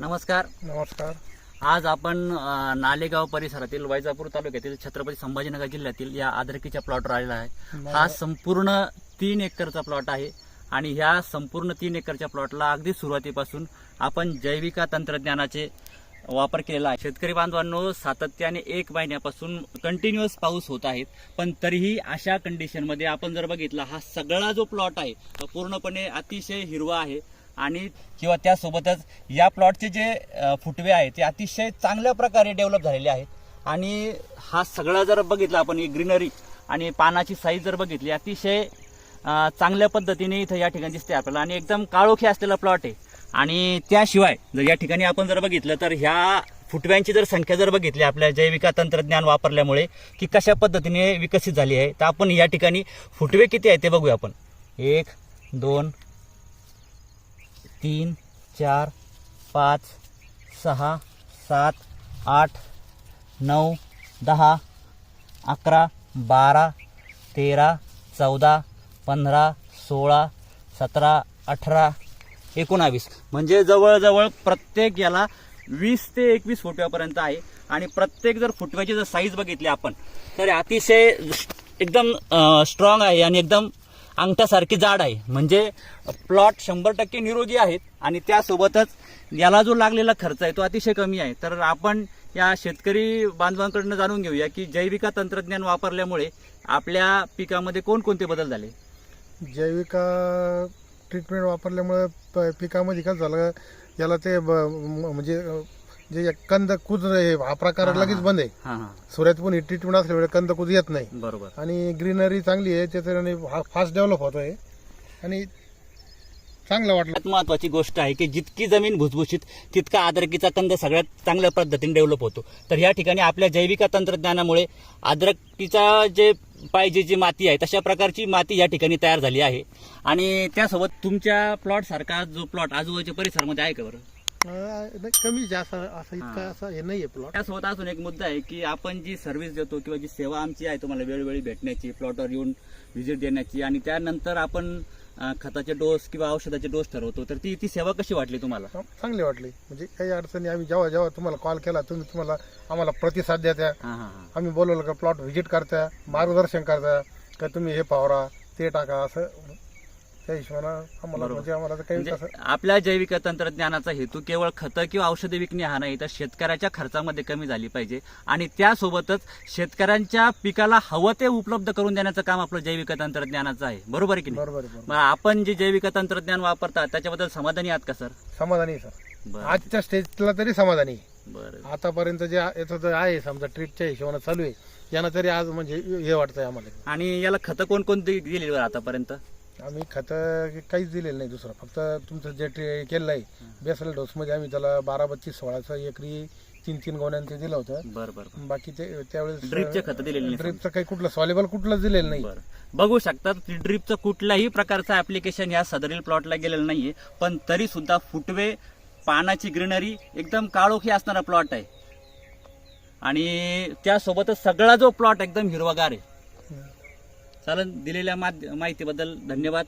नमस्कार. नमस्कार. आज आपण नालेगाव परिसरातील वैजापूर तालुक्यातील छत्रपती संभाजीनगर जिल्ह्यातील या आदरकीच्या प्लॉटवर आलेला आहे. हा संपूर्ण तीन एकरचा प्लॉट आहे आणि ह्या संपूर्ण तीन एकरच्या प्लॉटला अगदी सुरुवातीपासून आपण जैविका तंत्रज्ञानाचे वापर केलेला आहे. शेतकरी बांधवांनो सातत्याने एक महिन्यापासून कंटिन्युअस पाऊस होत आहेत पण तरीही अशा कंडिशनमध्ये आपण जर बघितला हा सगळा जो प्लॉट आहे तो पूर्णपणे अतिशय हिरवा आहे. आणि किंवा त्यासोबतच या प्लॉटचे जे फुटवे आहेत ते अतिशय चांगल्या प्रकारे डेव्हलप झालेले आहेत. आणि हा सगळा जर बघितला आपण ग्रीनरी आणि पानाची साईज जर बघितली अतिशय चांगल्या पद्धतीने इथं या ठिकाणी दिसते आपल्याला. आणि एकदम काळोखी असलेला प्लॉट आहे. आणि त्याशिवाय जर या ठिकाणी आपण जर बघितलं तर ह्या फुटव्यांची जर संख्या जर बघितली आपल्या जैविका तंत्रज्ञान वापरल्यामुळे की कशा पद्धतीने विकसित झाली आहे तर आपण या ठिकाणी फुटवे किती आहेत ते बघूया आपण. एक दोन तीन चार पाच सहा सात आठ नऊ दहा अकरा बारा तेरा चौदा पंधरा सोळा सतरा अठरा एकोणावीस. म्हणजे जवळजवळ प्रत्येक याला वीस ते एकवीस फुटव्यापर्यंत आहे. आणि प्रत्येक जर फुटव्याची जर साईज बघितली आपण तर अतिशय एकदम स्ट्रॉंग आहे आणि एकदम अंगठ्यासारखी जाड आहे. म्हणजे प्लॉट शंभर टक्के निरोगी आहेत आणि त्यासोबतच याला जो लागलेला खर्च आहे तो अतिशय कमी आहे. तर आपण या शेतकरी बांधवांकडनं जाणून घेऊया की जैविका तंत्रज्ञान वापरल्यामुळे आपल्या पिकामध्ये कोणकोणते बदल झाले? जैविका ट्रीटमेंट वापरल्यामुळे प- पिकामध्ये काय झालं. याला ते ब- म्हणजे जे कंद कुज हे हा प्रकार हा, लगेच हा. बंद आहे. हां हां. सुऱ्यात पण ही ट्रीटमेंट असल्यामुळे कंद कुज येत नाही. बरोबर. आणि ग्रीनरी चांगली आहे त्याच्याने हा फास्ट डेव्हलप होत आहे आणि चांगलं वाटलं. सगळ्यात महत्वाची गोष्ट आहे की जितकी जमीन भुसभुशीत तितका आदरकीचा कंद सगळ्यात चांगल्या पद्धतीने डेव्हलप होतो. तर या ठिकाणी आपल्या जैविका तंत्रज्ञानामुळे आदरकीचा जे पाहिजे जी माती आहे तशा प्रकारची माती या ठिकाणी तयार झाली आहे. आणि त्यासोबत तुमच्या प्लॉट सारखा जो प्लॉट आजूबाजूच्या परिसरामध्ये आहे का बरं? नाही, कमी जास्त असं इतका. असं हे नाहीये प्लॉट त्यासोबत अजून एक मुद्दा आहे की आपण जी सर्व्हिस देतो किंवा जी सेवा आमची आहे तुम्हाला वेळोवेळी भेटण्याची प्लॉटवर येऊन व्हिजिट देण्याची आणि त्यानंतर आपण खताचे डोस किंवा औषधाचे डोस ठरवतो तर ती ती सेवा कशी वाटली तुम्हाला? चांगली वाटली. म्हणजे काही अडचणी आम्ही जेव्हा जेव्हा तुम्हाला कॉल केला तुम्ही तुम्हाला आम्हाला प्रतिसाद हां आम्ही बोलवलं का प्लॉट व्हिजिट करता मार्गदर्शन करता का तुम्ही हे पावरा ते टाका असं त्या हिशोबानं आम्हाला. म्हणजे आम्हाला तर काही म्हणजे कसं आपल्या जैविक तंत्रज्ञानाचा हेतू केवळ खतं किंवा औषधे विकणे हा नाही तर शेतकऱ्याच्या खर्चामध्ये कमी झाली पाहिजे. आणि त्यासोबतच शेतकऱ्यांच्या पिकाला हवं ते उपलब्ध करून देण्याचं काम आपलं जैविक तंत्रज्ञानाचं आहे. बरोबर आहे की नाही? बरोबर आहे बरोबर. मग आपण जे जैविक तंत्रज्ञान वापरतात त्याच्याबद्दल समाधानी आहात का सर? समाधानी आहे सर. बरं. आजच्या स्टेजला तरी समाधानी आहे. बरं. आतापर्यंत जे याचं जे आहे समजा ट्रीपच्या हिशोबानं चालू आहे यांना तरी आज म्हणजे हे वाटतंय आम्हाला. आणि याला खतं कोणकोणती दिली बरं आतापर्यंत? आम्ही खतं काहीच दिलेलं नाही दुसरं. फक्त तुमचं जे ट्रे केलेलं आहे बेसल डोसमध्ये आम्ही त्याला बारा बत्तीस सोळाचं एकरी तीन तीन गोण्यांचं ते दिलं होतं. बरं बरं बाकी ते त्यावेळेस ड्रिपचे खतं दिलेले नाही ड्रिपचं काही कुठलं सॉलेबल कुठलंच दिलेलं नाही. बघू शकता ड्रीपचं कुठल्याही प्रकारचं ऍप्लिकेशन या सदरील प्लॉटला गेलेलं नाहीये पण तरी सुद्धा फुटवे पानाची ग्रीनरी एकदम काळोखी असणारा प्लॉट आहे. आणि त्यासोबतच सगळा जो प्लॉट एकदम हिरवागार आहे. चालेल दिलेल्या माध्य- माहितीबद्दल धन्यवाद.